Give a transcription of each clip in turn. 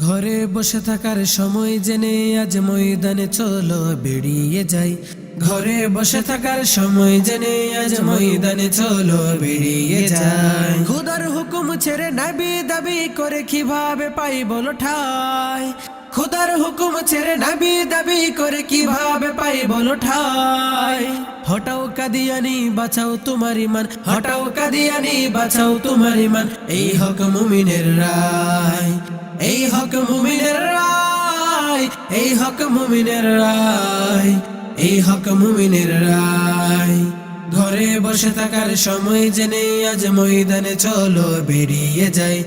ঘরে বসে থাকার সময় জেনে আজ ময়দানে চলো, বেরিয়ে যাই। ঘরে বসে থাকার সময় জেনে আজ ময়দানে চলো, বেরিয়ে যাই। খুদার হুকুম ছেড়ে নাবি দাবি করে কীভাবে পাই বলো ঠাই খুদার হুকুম ছেড়ে নাবি দাবি করে কীভাবে পাই বলো ঠাই হটাও কাদিয়ানি, বাঁচাও তোমার ইমান। হটাও কাদিয়ানি, বাঁচাও তোমার ইমান। এই হক মুমিনের রায়। এই হক মুমিনের রায় এই হক মুমিনের রায় এই হক মুমিনের রায়। ঘরে বসে থাকার সময় জেনে আজ ময়দানে চলো বেরিয়ে যাই।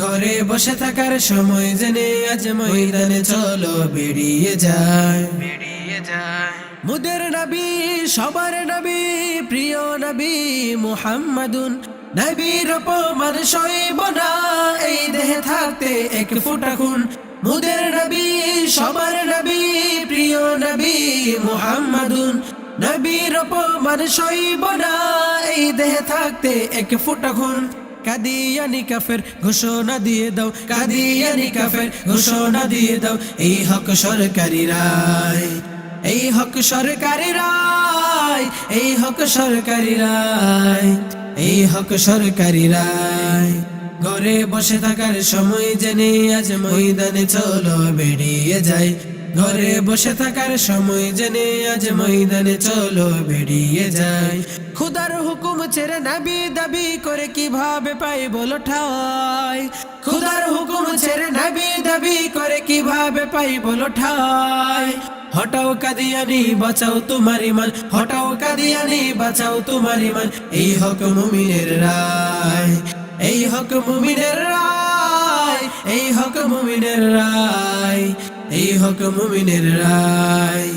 ঘরে বসে থাকার সময় জেনে আজ ময়দানে চলো বেরিয়ে যায় বেরিয়ে যায় মুদের নবী সবার নবী প্রিয় নবী মুহাম্মাদুন নবীর অপমান সইব না। এই দেহে থাকতে এক ফুটা খুন। মুদের নবী, সবার নবী, প্রিয় নবী মুহাম্মাদুন। নবীর অপমান সইব না, এই দেহে থাকতে এক ফুটা খুন। কাদিয়ানি কাফের, ঘোষণা দিয়ে দাও। কাদিয়ানি কাফের, ঘোষণা দিয়ে দাও। এই হক সরকারি রায়, এই হক সরকারি রায়, এই হক সরকারি রায়, এই হক সরকারি রায়। ঘরে বসে থাকার সময় জেনে আজ ময়দানে চলো বেরিয়ে যাই। ঘরে বসে থাকার সময় জেনে আজ ময়দানে চলো বেরিয়ে যাই। খুদার হুকুম ছেড়ে নাবি দাবি করে কীভাবে পাই বলো ঠাই খুদার হুকুম ছেড়ে নাবি দাবি করে কীভাবে পাই বলো ঠাই হটাও কাদিয়ানি, বাঁচাও তোমার ইমান। হটাও কাদিয়ানি, বাঁচাও তোমার ইমান। এই হক মুমিনের রায়। হক মুমিনের রায়, এই হক মুমিনের রায়, এই হক মুমিনের রায়।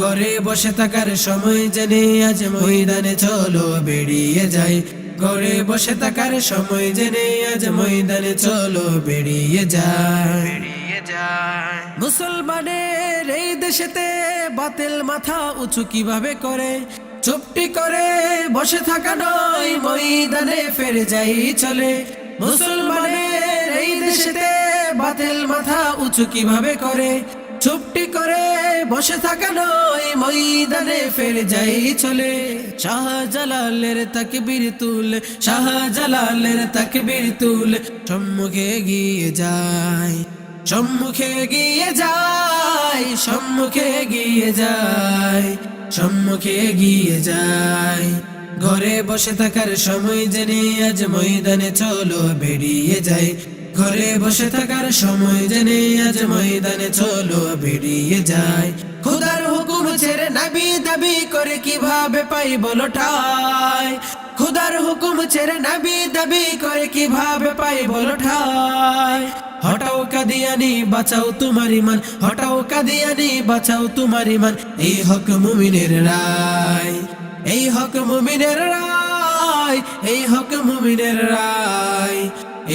ঘরে বসে থাকার সময় জেনে আজ ময়দানে চলো, বেরিয়ে যাই। ঘরে বসে থাকার সময় জেনে আজ ময়দানে চলো, বেরিয়ে যায় মুসলমানের এই দেশেতে বাতিল মাথা উঁচু কীভাবে করে? চুপটি করে বসে থাকা নয়, ময়দানে ফেরে যাই চলে। মুসলমানের এই দেশেতে বাতিল মাথা উঁচু কীভাবে করে? চুপটি করে বসে থাকা নয়, ময়দানে ফেরে যাই চলে। শাহজালালের তাকবীর তুলে, শাহজালালের তাকবীর তুলে, সম্মুখে গিয়ে যায়, সম্মুখে গিয়ে যায়, সম্মুখে গিয়ে যায়, সম্মুখে গিয়ে যায়। ঘরে বসে থাকার সময় জেনে আজ ময়দানে চলো বেরিয়ে যাই। ঘরে বসে থাকার সময় জেনে আজ ময়দানে চলো বেরিয়ে যায় খুদার হুকুম ছেড়ে নাবি দাবি করে কীভাবে পাই বলো ঠাই খুদার হুকুম ছেড়ে নাবি দাবি করে কীভাবে পাই বলো ঠাই হটাও কাদিয়ানি, বাঁচাও তোমার ইমান। হটাও কাদিয়ানি, বাঁচাও তোমার ইমান। এই হক মুমিনের রায়। হক মুমিনের রায়, এই হক মুমিনের রায়,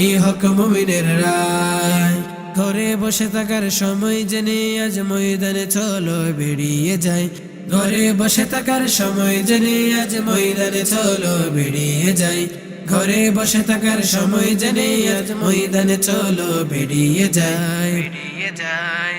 এই হক মুমিনের রায়। ঘরে বসে থাকার সময় জেনে আজ ময়দানে চলো বেরিয়ে যায় ঘরে বসে থাকার সময় জেনে আজ ময়দানে চলো বেরিয়ে যাই। ঘরে বসে থাকার সময় জেনে আজ ময়দানে চলো বেরিয়ে যায় বেরিয়ে যায়